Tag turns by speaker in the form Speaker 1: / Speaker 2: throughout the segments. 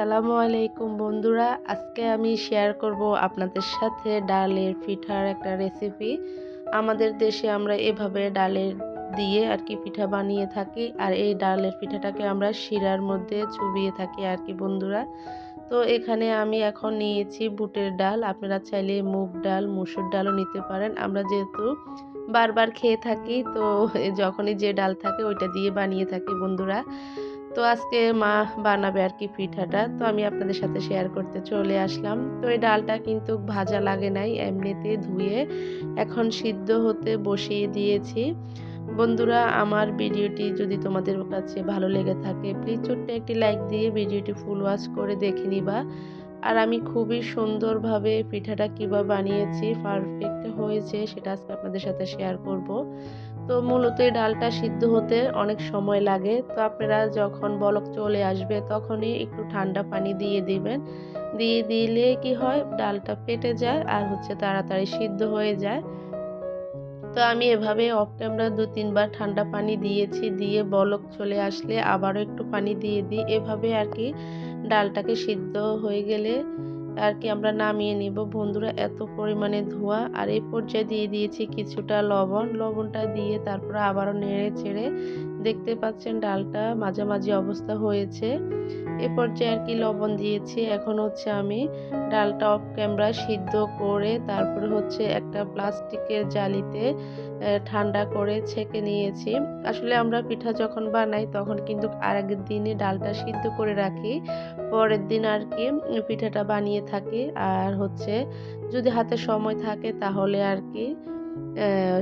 Speaker 1: আসসালামু আলাইকুম বন্ধুরা। আজকে আমি শেয়ার করব আপনাদের সাথে ডালের পিঠার একটা রেসিপি আমাদের দেশে আমরা এভাবে ডালের দিয়ে আর কি পিঠা বানিয়ে থাকি আর এই ডালের পিঠাটাকে আমরা শিরার মধ্যে চুবিয়ে থাকি আর কি বন্ধুরা। তো এখানে আমি এখন নিয়েছি বুটের ডাল। আপনারা চাইলে মুগ ডাল, মুসুর ডালও নিতে পারেন। আমরা যেহেতু বারবার খেয়ে থাকি, তো যখনই যে ডাল থাকে ওইটা দিয়ে বানিয়ে থাকি বন্ধুরা। তো আজকে মা বানাবে আর কি পিঠাটা। তো আমি আপনাদের সাথে শেয়ার করতে চলে আসলাম। তো এই ডালটা কিন্তু ভাজা লাগে নাই, এমনিতে ধুয়ে এখন সিদ্ধ হতে বসিয়ে দিয়েছি। বন্ধুরা, আমার ভিডিওটি যদি তোমাদের কাছে ভালো লেগে থাকে প্লিজ ছোট্ট একটি লাইক দিয়ে ভিডিওটি ফুল ওয়াশ করে দেখে নিবা। আর আমি খুবই সুন্দরভাবে পিঠাটা কীভাবে বানিয়েছি পারফেক্ট হয়েছে সেটা আজকে আপনাদের সাথে শেয়ার করব। তো মূলত এই ডালটা সিদ্ধ হতে অনেক সময় লাগে। তো আপনারা যখন বলক চলে আসবে তখনই একটু ঠান্ডা পানি দিয়ে দিবেন। দিয়ে দিলে কি হয়? ডালটা ফেটে যায় আর হচ্ছে তাড়াতাড়ি সিদ্ধ হয়ে যায়। তো আমি এভাবে অফ ক্যামেরা দু তিনবার ঠান্ডা পানি দিয়েছি, দিয়ে বলক চলে আসলে আবারও একটু পানি দিয়ে দিই। এভাবে আর কি ডালটাকে সিদ্ধ হয়ে গেলে আর কি আমরা নামিয়ে নিব। বন্ধুরা, এত পরিমাণে ধোয়া। আর এই পর্যায়ে দিয়ে দিয়েছি কিছুটা লবণ। লবণটা দিয়ে তারপর আবারও নেড়ে চেড়ে দেখতে পাচ্ছেন ডালটা মাঝামাঝি অবস্থা হয়েছে। এ পর্যায়ে আর কি লবণ দিয়েছি। এখন হচ্ছে আমি ডালটা অফ ক্যামেরা সিদ্ধ করে তারপরে হচ্ছে একটা প্লাস্টিকের জালিতে ঠান্ডা করে ছেঁকে নিয়েছি। আসলে আমরা পিঠা যখন বানাই তখন কিন্তু আরেকদিনই দিনে ডালটা সিদ্ধ করে রাখি। পরের দিন আর কি পিঠাটা বানিয়ে থাকি। আর হচ্ছে যদি হাতে সময় থাকে তাহলে আর কি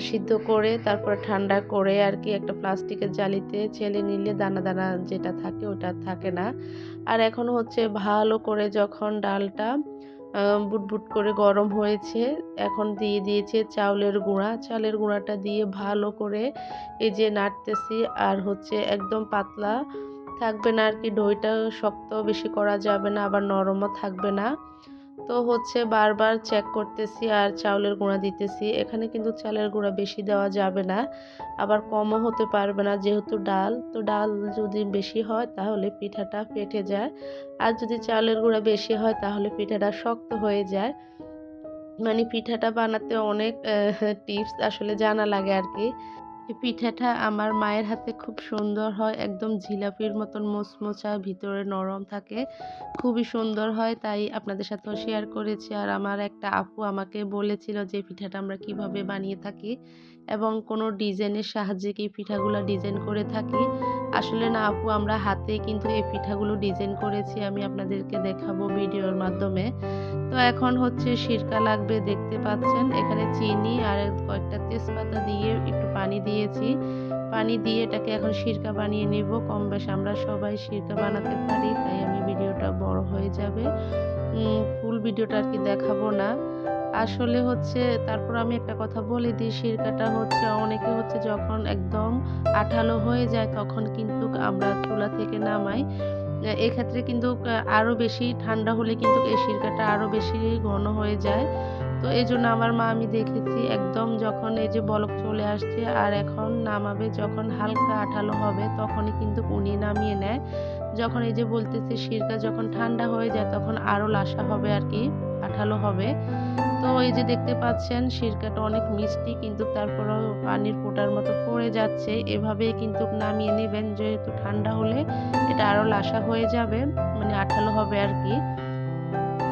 Speaker 1: সিদ্ধ করে, তারপর ঠান্ডা করে আর কি একটা প্লাস্টিকের জালিতে ছেলে নিলে দানা দানা যেটা থাকে ওটা থাকে না। আর এখন হচ্ছে ভালো করে যখন ডালটা বুটবুট করে গরম হয়েছে, এখন দিয়ে দিয়েছে চাউলের গুঁড়া। চালের গুঁড়াটা দিয়ে ভালো করে এই যে নাড়তেছি আর হচ্ছে একদম পাতলা, থাকবে না আর কি, দইটা শক্ত বেশি করা যাবে না, আবার নরমও থাকবে না। তো হচ্ছে বারবার চেক করতেছি আর চাউলের গুঁড়া দিতেছি। এখানে কিন্তু চালের গুঁড়া বেশি দেওয়া যাবে না, আবার কমও হতে পারবে না যেহেতু ডাল। তো ডাল যদি বেশি হয় তাহলে পিঠাটা ফেটে যায়, আর যদি চালের গুঁড়া বেশি হয় তাহলে পিঠাটা শক্ত হয়ে যায়। মানে পিঠাটা বানাতে অনেক টিপস আসলে জানা লাগে আর কি এই পিঠাটা আমার মায়ের হাতে খুব সুন্দর হয়, একদম জিলাপির মতন মোচমোচা, ভিতরে নরম থাকে, খুবই সুন্দর হয়, তাই আপনাদের সাথেও শেয়ার করেছি। আর আমার একটা আপু আমাকে বলেছিল যে পিঠাটা আমরা কীভাবে বানিয়ে থাকি? এবং কোনো ডিজাইনের সাহায্যে কি পিঠাগুলো ডিজাইন করে থাকি। আসলে না আপু, আমরা হাতে কিন্তু এই পিঠাগুলো ডিজাইন করেছি, আমি আপনাদেরকে দেখাবো ভিডিওর মাধ্যমে। তো এখন হচ্ছে সিরকা লাগবে, দেখতে পাচ্ছেন। এখানে চিনি আর কয়েকটা তেজপাতা দিয়ে একটু পানি দিয়েছি। পানি দিয়ে এটাকে এখন সিরকা বানিয়ে নিব। কম বেশ আমরা সবাই সিরকা বানাতে পারি, তাই আমি ভিডিওটা বড় হয়ে যাবে। ফুল ভিডিওটা আর কি দেখাবো না। আসলে হচ্ছে তারপর আমি একটা কথা বলে দিই সিরকাটা হচ্ছে অনেকে হচ্ছে যখন একদম আঠালো হয়ে যায় তখন কিন্তু আমরা চুলা থেকে নামাই। এক্ষেত্রে কিন্তু আরও বেশি ঠান্ডা হলে কিন্তু এই সিরকাটা আরও বেশি ঘন হয়ে যায়। তো এই জন্য আমার মা আমি দেখেছি একদম যখন এই যে বলক চলে আসছে আর এখন নামাবে যখন হালকা আঠালো হবে তখনই কিন্তু উনি নামিয়ে নেয়। যখন এই যে বলতেছে সিরকা যখন ঠান্ডা হয়ে যায় তখন আরও লাসা হবে আর কি আঠালো হবে। তো এই যে দেখতে পাচ্ছেন সিরকাটা অনেক মিষ্টি কিন্তু তারপরেও পানির ফোটার মতো পড়ে যাচ্ছে। এভাবেই কিন্তু নামিয়ে নেবেন যেহেতু ঠান্ডা হলে এটা আরও লাসা হয়ে যাবে মানে আঠালো হবে আর কি।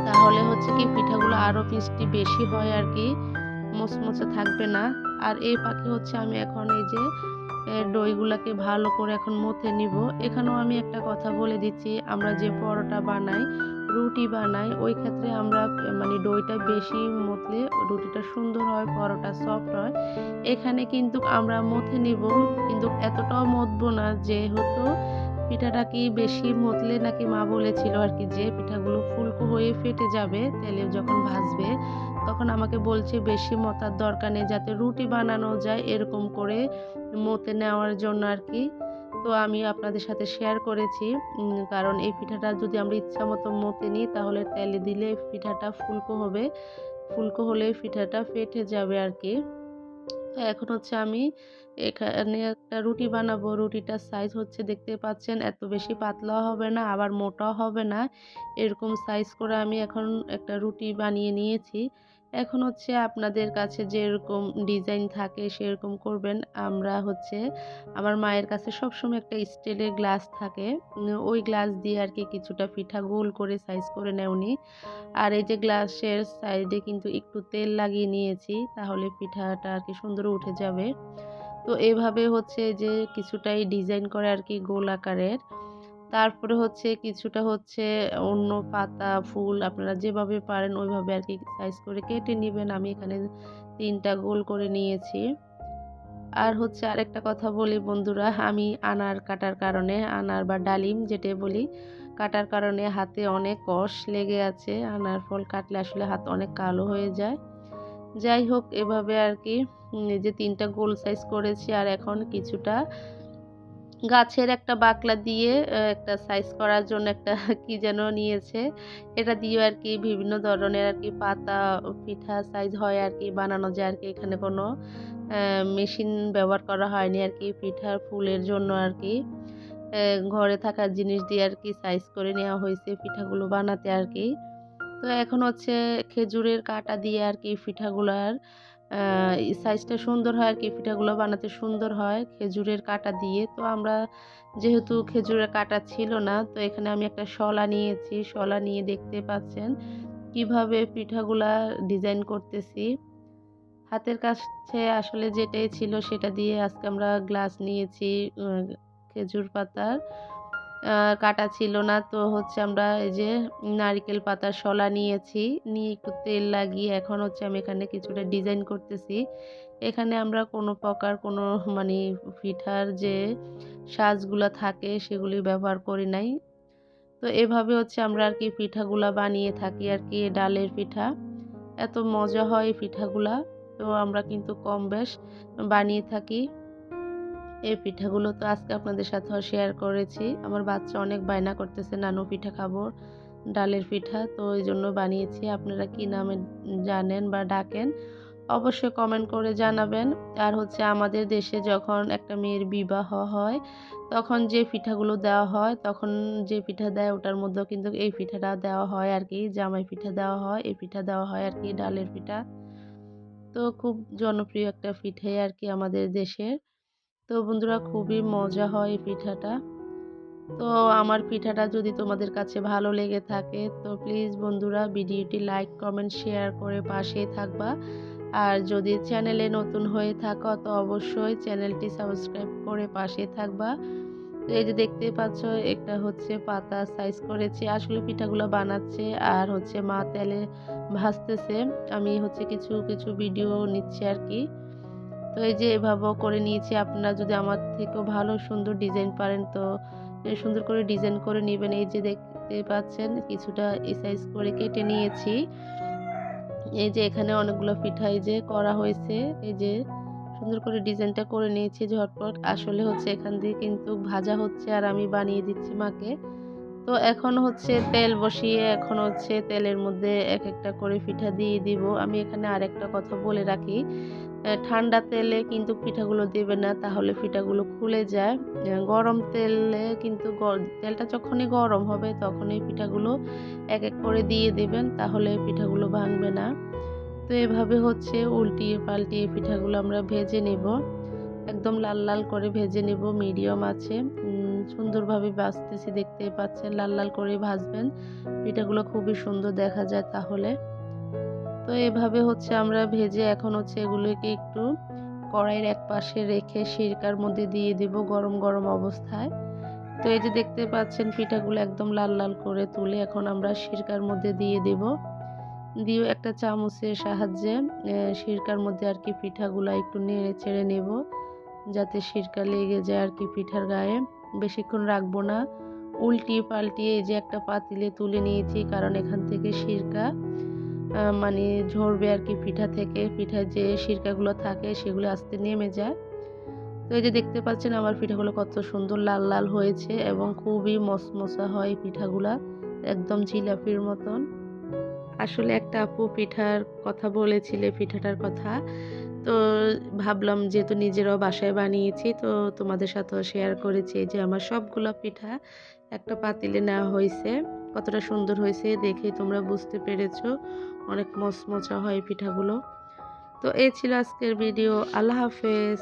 Speaker 1: তাহলে হচ্ছে কি পিঠাগুলো আরও মিষ্টি বেশি হয় আর কি, মোচমোচে থাকবে না। আর এই পাখি হচ্ছে আমি এখন এই যে দইগুলাকে ভালো করে এখন মথে নিব। এখানেও আমি একটা কথা বলে দিচ্ছি, আমরা যে পরোটা বানাই, রুটি বানাই, ওই ক্ষেত্রে আমরা মানে দইটা বেশি মতলে রুটিটা সুন্দর হয়, পরোটা সফট হয়। এখানে কিন্তু আমরা মথে নিব, কিন্তু এতটাও মতবো না যেহেতু পিঠাটা কি বেশি মতলে নাকি মা বলেছিল আর কি যে পিঠাগুলো ফুলকো হয়ে ফেটে যাবে, তেলে যখন ভাজবে তখন আমাকে বলছে বেশি মতার দরকার নেই, যাতে রুটি বানানো যায় এরকম করে মতে নেওয়ার জন্য আর কি। তো আমি আপনাদের সাথে শেয়ার করেছি কারণ এই পিঠাটা যদি আমরা ইচ্ছা মতো মতে নিই তাহলে তেলে দিলে পিঠাটা ফুলকো হবে, ফুলকো হলে পিঠাটা ফেটে যাবে আর কি। তো এখন হচ্ছে আমি এখানে একটা রুটি বানাবো। রুটিটার সাইজ হচ্ছে দেখতে পাচ্ছেন, এত বেশি পাতলাও হবে না, আবার মোটাও হবে না। এরকম সাইজ করে আমি এখন একটা রুটি বানিয়ে নিয়েছি। এখন হচ্ছে আপনাদের কাছে যেরকম ডিজাইন থাকে সেরকম করবেন। আমরা হচ্ছে আমার মায়ের কাছে সবসময় একটা স্টিলের গ্লাস থাকে। ওই গ্লাস দিয়ে আর কি কিছুটা পিঠা গোল করে সাইজ করে নেয় উনি। আর এই যে গ্লাসের সাইডে কিন্তু একটু তেল লাগিয়ে নিয়েছি। তাহলে পিঠাটা আর কি সুন্দর উঠে যাবে। তো এভাবে হচ্ছে যে কিছুটাই ডিজাইন করে আর কি গোল আকারের। তারপরে হচ্ছে কিছুটা হচ্ছে অন্য পাতা, ফুল আপনারা যেভাবে পারেন ওইভাবে আর কি সাইজ করে কেটে নেবেন আমি এখানে ৩ টা গোল করে নিয়েছি। আর হচ্ছে আরেকটা কথা বলি বন্ধুরা, আমি আনার কাটার কারণে আনার বা ডালিম যেটাই বলি, কাটার কারণে হাতে অনেক কষ লেগে আছে। আনার ফল কাটলে আসলে হাত অনেক কালো হয়ে যায়। যাই হোক এভাবে আর কি যে ৩ টা গোল সাইজ করেছি আর এখন কিছুটা গাছের একটা বাকলা দিয়ে একটা সাইজ করার জন্য একটা কি যেন নিয়েছে। এটা দিয়েও আরকি বিভিন্ন ধরনের আর কি পাতা, পিঠা সাইজ হয় আর কি বানানো যায় আর কি এখানে কোনো মেশিন ব্যবহার করা হয়নি আর কি পিঠার ফুলের জন্য আর কি ঘরে থাকা জিনিস দিয়ে আর কি সাইজ করে নেওয়া হয়েছে পিঠাগুলো বানাতে আর কি তো এখন হচ্ছে খেজুরের কাঁটা দিয়ে আর কি পিঠাগুলার আ সাইজটা সুন্দর হয় আর কি, পিঠাগুলো বানাতে সুন্দর হয়, খেজুরের কাঁটা দিয়ে। তো আমরা যেহেতু খেজুরের কাঁটা ছিল না, তো এখানে আমি একটা শলা নিয়েছি। শলা নিয়ে দেখতে পাচ্ছেন কীভাবে পিঠাগুলা ডিজাইন করতেছি। হাতের কাছে আসলে যেটাই ছিল সেটা দিয়ে আজকে আমরা গ্লাস নিয়েছি খেজুর পাতার। কাটা ছিল না তো হচ্ছে আমরা এই যে নারিকেল পাতার শলা নিয়েছি। নিয়ে একটু তেল লাগিয়ে এখন হচ্ছে আমি এখানে কিছুটা ডিজাইন করতেছি। এখানে আমরা কোনো প্রকার কোনো মানে পিঠার যে সাজগুলা থাকে সেগুলি ব্যবহার করি নাই। তো এভাবে হচ্ছে আমরা আর কি পিঠাগুলা বানিয়ে থাকি আর কি ডালের পিঠা। এত মজা হয় পিঠাগুলা। তো আমরা কিন্তু কম বেশ বানিয়ে থাকি। এই পিঠাগুলো তো আজকে আপনাদের সাথেও শেয়ার করেছি। আমার বাচ্চা অনেক বায়না করতেছে, "নানু পিঠা খাব, ডালের পিঠা।" তো এই জন্য বানিয়েছি। আপনারা কি নামে জানেন বা ডাকেন অবশ্যই কমেন্ট করে জানাবেন। আর হচ্ছে আমাদের দেশে যখন একটা মেয়ের বিবাহ হয়, তখন যে পিঠাগুলো দেওয়া হয়, তখন যে পিঠা দেয় ওটার মধ্যেও কিন্তু এই পিঠাটা দেওয়া হয় আর কি জামাই পিঠা দেওয়া হয়, এই পিঠা দেওয়া হয় আর কি ডালের পিঠা। তো খুব জনপ্রিয় একটা পিঠাই আরকি আমাদের দেশের। তো বন্ধুরা খুবই মজা হয় এই পিঠাটা। তো আমার পিঠাটা যদি তোমাদের কাছে ভালো লেগে থাকে তো প্লিজ বন্ধুরা ভিডিওটি লাইক, কমেন্ট, শেয়ার করে পাশেই থাকবা। আর যদি চ্যানেলে নতুন হয়ে থাকো তো অবশ্যই চ্যানেলটি সাবস্ক্রাইব করে পাশেই থাকবা। তো এই যে দেখতে পাচ্ছ একটা হচ্ছে পাতা সাইজ করেছে আসলে পিঠাগুলো বানাচ্ছে আর হচ্ছে মা তেলে ভাজতেছে। আমি হচ্ছে কিছু, কিছু ভিডিও নিচ্ছি আরকি। তো এই যে এভাবেও করে নিয়েছি। আপনারা যদি আমার থেকেও ভালো সুন্দর ডিজাইন পারেন তো সুন্দর করে ডিজাইন করে নিবেন। এই যে দেখতে পাচ্ছেন কিছুটা এই সাইজ করে কেটে নিয়েছি। এই যে এখানে অনেকগুলো পিঠা এই যে করা হয়েছে। এই যে সুন্দর করে ডিজাইনটা করে নিয়েছি ঝটপট। আসলে হচ্ছে এখান দিয়ে কিন্তু ভাজা হচ্ছে আর আমি বানিয়ে দিচ্ছি মাকে। তো এখন হচ্ছে তেল বসিয়ে এখন হচ্ছে তেলের মধ্যে এক একটা করে পিঠা দিয়ে দিব। আমি এখানে আরেকটা কথা বলে রাখি। ঠান্ডা তেলে কিন্তু পিঠাগুলো দেবে না তাহলে পিঠাগুলো খুলে যায়। গরম তেলে কিন্তু তেলটা যখনই গরম হবে তখনই পিঠাগুলো এক, এক করে দিয়ে দেবেন তাহলে পিঠাগুলো ভাঙবে না। তো এভাবে হচ্ছে উল্টিয়ে পাল্টিয়ে পিঠাগুলো আমরা ভেজে নেব। একদম লাল, লাল করে ভেজে নেব মিডিয়াম আছে সুন্দরভাবে ভাজতেছি দেখতেই পাচ্ছেন লাল, লাল করে ভাজবেন। পিঠাগুলো খুবই সুন্দর দেখা যায় তাহলে। তো এভাবে হচ্ছে আমরা ভেজে এখন হচ্ছে এগুলোকে একটু কড়াইয়ের একপাশে রেখে সিরকার মধ্যে দিয়ে দিব গরম, গরম অবস্থায়। তো এই যে দেখতে পাচ্ছেন পিঠাগুলো একদম লাল, লাল করে তুলে এখন আমরা সিরকার মধ্যে দিয়ে দেব। দিয়ে একটা চামচের সাহায্যে সিরকার মধ্যে আর কি পিঠাগুলা একটু নেড়ে চেড়ে নেব। যাতে সিরকা লেগে যায় আর কি পিঠার গায়ে। বেশিক্ষণ রাখব না। উল্টিয়ে পাল্টিয়ে এই যে একটা পাতিলে তুলে নিয়েছি কারণ এখান থেকে সিরকা মানে ঝরবে আর কি পিঠা থেকে। পিঠায় যে সিরকাগুলো থাকে সেগুলো আস্তে নেমে যায়। তো এই যে দেখতে পাচ্ছেন আমার পিঠাগুলো কত সুন্দর লাল, লাল হয়েছে এবং খুবই মচমচা হয় পিঠাগুলা। একদম জিলাপির মতন। আসলে একটা আপু পিঠার কথা বলেছিলে পিঠাটার কথা। তো ভাবলাম যেহেতু নিজেরাও বাসায় বানিয়েছি, তো তোমাদের সাথেও শেয়ার করেছি যে আমার সবগুলো পিঠা একটা পাতিলে নেওয়া হয়েছে। কতটা সুন্দর হয়েছে দেখে তোমরা বুঝতে পেরেছ। অনেক মচমচা হয় পিঠাগুলো। তো এই ছিল আজকের ভিডিও আল্লাহ হাফেজ।